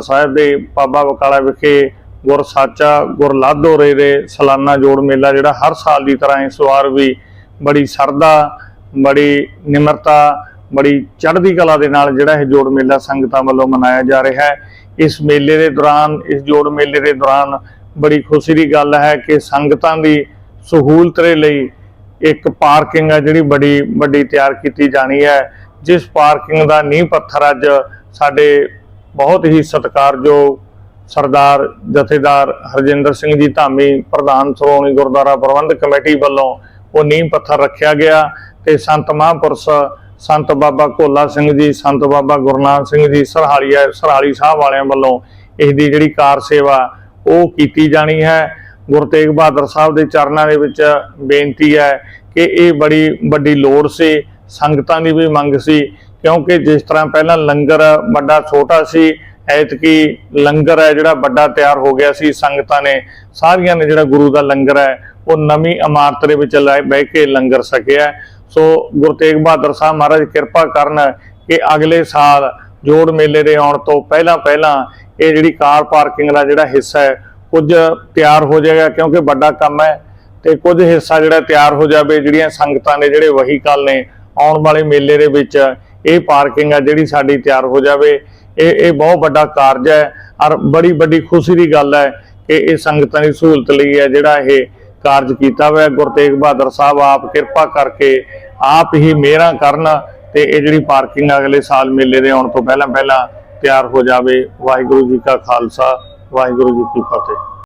ਸਾਹਿਬ ਦੇ ਬਾਬਾ ਬਕਾਲਾ ਵਿਖੇ ਗੁਰ ਸਾਚਾ, ਗੁਰ ਲਾਧੋਰੇ ਦੇ ਸਾਲਾਨਾ ਜੋੜ ਮੇਲਾ ਜਿਹੜਾ ਹਰ ਸਾਲ ਦੀ ਤਰ੍ਹਾਂ ਇਸ ਵਾਰ ਵੀ ਬੜੀ ਸਰਦਾ ਬੜੀ ਨਿਮਰਤਾ, ਬੜੀ ਚੜ੍ਹਦੀ ਕਲਾ ਦੇ ਨਾਲ ਜਿਹੜਾ ਇਹ ਜੋੜ ਮੇਲਾ ਸੰਗਤਾਂ ਵੱਲੋਂ ਮਨਾਇਆ ਜਾ ਰਿਹਾ ਹੈ। ਇਸ ਮੇਲੇ ਦੇ ਦੌਰਾਨ, ਇਸ ਜੋੜ ਮੇਲੇ ਦੇ ਦੌਰਾਨ ਬੜੀ ਖੁਸ਼ੀ ਦੀ ਗੱਲ ਹੈ ਕਿ ਸੰਗਤਾਂ ਦੀ ਸਹੂਲਤ ਦੇ ਲਈ ਇੱਕ ਪਾਰਕਿੰਗ ਹੈ ਜਿਹੜੀ ਬੜੀ ਵੱਡੀ ਤਿਆਰ ਕੀਤੀ ਜਾਣੀ ਹੈ। ਜਿਸ ਪਾਰਕਿੰਗ ਦਾ ਨੀਂਹ ਪੱਥਰ ਅੱਜ ਸਾਡੇ ਬਹੁਤ ਹੀ ਸਤਿਕਾਰਯੋਗ ਸਰਦਾਰ, ਜਥੇਦਾਰ ਹਰਜਿੰਦਰ ਸਿੰਘ ਜੀ ਧਾਮੀ, ਪ੍ਰਧਾਨ ਸ਼੍ਰੋਮਣੀ ਗੁਰਦੁਆਰਾ ਪ੍ਰਬੰਧਕ ਕਮੇਟੀ ਵੱਲੋਂ ਉਹ ਨੀਂਹ ਪੱਥਰ ਰੱਖਿਆ ਗਿਆ ਤੇ ਸੰਤ ਮਹਾਂਪੁਰਸ਼ ਸੰਤ ਬਾਬਾ ਕੋਲਾ ਸਿੰਘ ਜੀ, ਸੰਤ ਬਾਬਾ ਗੁਰਨਾਮ ਸਿੰਘ ਜੀ ਸਰਹਾਲੀ ਸਰਹਾਲੀ ਸਾਹਿਬ ਵਾਲਿਆਂ ਵੱਲੋਂ ਇਸ ਦੀ ਜਿਹੜੀ ਕਾਰ ਸੇਵਾ ਉਹ ਕੀਤੀ ਜਾਣੀ ਹੈ। ਗੁਰੂ ਤੇਗ ਬਹਾਦਰ ਸਾਹਿਬ ਦੇ ਚਰਨਾਂ ਦੇ ਵਿੱਚ ਬੇਨਤੀ ਹੈ ਕਿ ਇਹ ਬੜੀ ਵੱਡੀ ਲੋੜ ਸੀ, ਸੰਗਤਾਂ ਦੀ ਵੀ ਮੰਗ ਸੀ ਕਿਉਂਕਿ ਜਿਸ ਤਰ੍ਹਾਂ ਪਹਿਲਾਂ ਲੰਗਰ ਵੱਡਾ ਛੋਟਾ ਸੀ, ਐਤਕੀ ਲੰਗਰ ਹੈ ਜਿਹੜਾ ਵੱਡਾ ਤਿਆਰ ਹੋ ਗਿਆ ਸੀ, ਸੰਗਤਾਂ ਨੇ ਸਾਰੀਆਂ ਨੇ ਜਿਹੜਾ ਗੁਰੂ ਦਾ ਲੰਗਰ ਹੈ, ਉਹ ਨਵੀਂ ਇਮਾਰਤ ਦੇ ਵਿੱਚ ਲੈ ਬਹਿ ਕੇ ਲੰਗਰ ਸਕਿਆ ਸੋ ਗੁਰੂ ਤੇਗ ਬਹਾਦਰ ਸਾਹਿਬ ਮਹਾਰਾਜ ਕਿਰਪਾ ਕਰਨ ਕਿ ਅਗਲੇ ਸਾਲ ਜੋੜ ਮੇਲੇ ਦੇ ਆਉਣ ਤੋਂ ਪਹਿਲਾਂ ਪਹਿਲਾਂ ਇਹ ਜਿਹੜੀ ਕਾਰ ਪਾਰਕਿੰਗ ਦਾ ਜਿਹੜਾ ਹਿੱਸਾ ਹੈ, ਕੁਝ ਤਿਆਰ ਹੋ ਜਾਏਗਾ ਕਿਉਂਕਿ ਵੱਡਾ ਕੰਮ ਹੈ ਤੇ ਕੁਝ ਹਿੱਸਾ ਜਿਹੜਾ ਤਿਆਰ ਹੋ ਜਾਵੇ, ਜਿਹੜੀਆਂ ਸੰਗਤਾਂ ਨੇ ਜਿਹੜੇ ਵਹੀਕਲ ਨੇ ਆਉਣ ਵਾਲੇ ਮੇਲੇ ਦੇ ਵਿੱਚ ਇਹ ਪਾਰਕਿੰਗ ਆ ਜਿਹੜੀ ਸਾਡੀ ਤਿਆਰ ਹੋ ਜਾਵੇ। ਇਹ ਇਹ ਬਹੁਤ ਵੱਡਾ ਕਾਰਜ ਹੈ ਔਰ ਬੜੀ ਵੱਡੀ ਖੁਸ਼ੀ ਦੀ ਗੱਲ ਹੈ ਕਿ ਇਹ ਸੰਗਤਾਂ ਦੀ ਸਹੂਲਤ ਲਈ ਹੈ ਜਿਹੜਾ ਇਹ ਕਾਰਜ ਕੀਤਾ ਹੋਇਆ। ਹੈ। ਗੁਰੂ ਤੇਗ ਬਹਾਦਰ ਸਾਹਿਬ, ਆਪ ਕਿਰਪਾ ਕਰਕੇ ਆਪ ਹੀ ਮਿਹਰਾਂ ਕਰਨ ਤੇ ਇਹ ਜਿਹੜੀ ਪਾਰਕਿੰਗ ਅਗਲੇ ਸਾਲ ਮੇਲੇ ਦੇ ਆਉਣ ਤੋਂ ਪਹਿਲਾਂ ਪਹਿਲਾਂ ਤਿਆਰ ਹੋ ਜਾਵੇ। ਵਾਹਿਗੁਰੂ ਜੀ ਕਾ ਖਾਲਸਾ, ਵਾਹਿਗੁਰੂ ਜੀ ਕੀ ਫਤਿਹ।